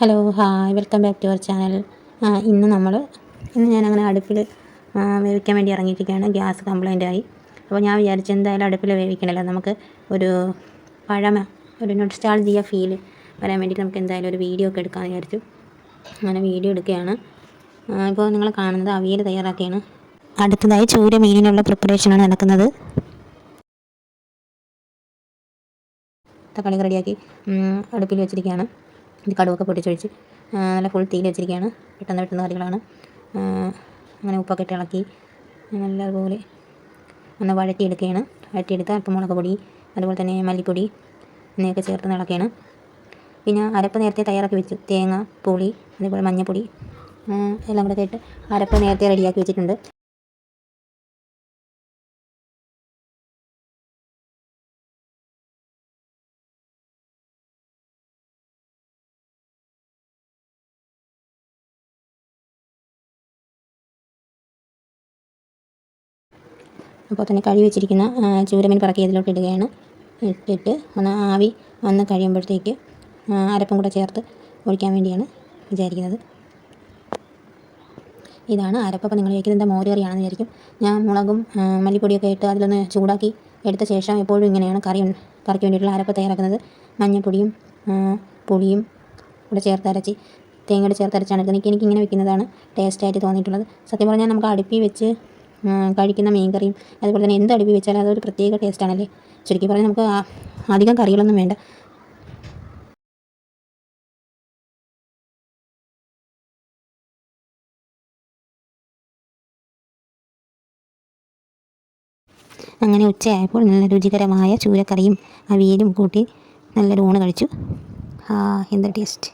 Hello hi welcome back to our channel ഇന്ന് നമ്മൾ ഇന്ന് ഞാൻ അങ്ങനെ അടുപ്പിൽ വേവിക്കാൻ വേണ്ടി ഇറങ്ങിയിരിക്കുകയാണ്. ഗ്യാസ് കംപ്ലൈന്റ് ആയി. അപ്പോൾ ഞാൻ വിചാരിച്ചു എന്തായാലും അടുപ്പിൽ വേവിക്കണമല്ലോ നമുക്ക് ഒരു പഴമ ഒരു നൊസ്റ്റാൾജിയ ഫീൽ വരാൻ വേണ്ടിയിട്ട് നമുക്ക് എന്തായാലും ഒരു വീഡിയോ ഒക്കെ എടുക്കാമെന്ന് വിചാരിച്ചു. അങ്ങനെ വീഡിയോ എടുക്കുകയാണ്. ഇപ്പോൾ നിങ്ങൾ കാണുന്നത് അവിയൽ തയ്യാറാക്കുകയാണ് അടുത്തതായി ചൂര മീനിനുള്ള പ്രിപ്പറേഷനാണ് നടക്കുന്നത്. തക്കാളി റെഡിയാക്കി അടുപ്പിൽ വെച്ചിരിക്കുകയാണ്. കടുവൊക്കെ പൊട്ടിച്ചൊഴിച്ച് നല്ല ഫുൾ തീയിൽ വെച്ചിരിക്കുകയാണ്. പെട്ടെന്ന് പെട്ടെന്ന് കറികളാണ്. അങ്ങനെ ഉപ്പൊക്കെ ഇട്ട് ഇളക്കി നല്ലതുപോലെ ഒന്ന് വഴറ്റിയെടുക്കുകയാണ്. വഴറ്റിയെടുത്ത് അല്പം മുളക് പൊടി അതുപോലെ തന്നെ മല്ലിപ്പൊടി എന്നിവയൊക്കെ ചേർത്ത് ഇളക്കുകയാണ്. പിന്നെ അരപ്പ് നേരത്തെ തയ്യാറാക്കി വെച്ചു. തേങ്ങ പുളി അതേപോലെ മഞ്ഞൾപ്പൊടി എല്ലാം കൂടെ ഇട്ട് അരപ്പ് നേരത്തെ റെഡിയാക്കി വെച്ചിട്ടുണ്ട്. അപ്പോൾ തന്നെ കഴുകി വെച്ചിരിക്കുന്ന ചൂരമീൻ പറക്കി ഇതിലോട്ട് ഇടുകയാണ് ഇട്ടിട്ട് ഒന്ന് ആവി വന്ന് കഴിയുമ്പോഴത്തേക്ക് അരപ്പും കൂടെ ചേർത്ത് ഒഴിക്കാൻ വേണ്ടിയാണ് വിചാരിക്കുന്നത്. ഇതാണ് അരപ്പ്. നിങ്ങൾ കഴിക്കുന്നത് മോര് കറിയാണെന്ന് വിചാരിക്കും. ഞാൻ മുളകും മല്ലിപ്പൊടിയൊക്കെ ഇട്ട് അതിലൊന്ന് ചൂടാക്കി എടുത്ത ശേഷം എപ്പോഴും ഇങ്ങനെയാണ് കറി കറിക്ക് വേണ്ടിയിട്ടുള്ള അരപ്പ് തയ്യാറാക്കുന്നത്. മഞ്ഞൾപ്പൊടിയും പുളിയും കൂടെ ചേർത്ത് അരച്ച് ചേർത്തരച്ചാണ് എടുക്കുന്നത്. എനിക്ക് ഇങ്ങനെ വെക്കുന്നതാണ് ടേസ്റ്റായിട്ട് തോന്നിയിട്ടുള്ളത്. സത്യം പറഞ്ഞാൽ നമുക്ക് അടുപ്പിൽ വെച്ച് കഴിക്കുന്ന മീൻ കറിയും അതുപോലെ തന്നെ എന്ത് അടുപ്പി വെച്ചാലും അതൊരു പ്രത്യേക ടേസ്റ്റാണല്ലേ ചുരുക്കി പറഞ്ഞാൽ നമുക്ക് അധികം കറികളൊന്നും വേണ്ട. അങ്ങനെ ഉച്ചയായപ്പോൾ നല്ല രുചികരമായ ചൂരക്കറിയും അവിയലും കൂട്ടി നല്ലൊരു ഊണ് കഴിച്ചു. എന്ത് ടേസ്റ്റ്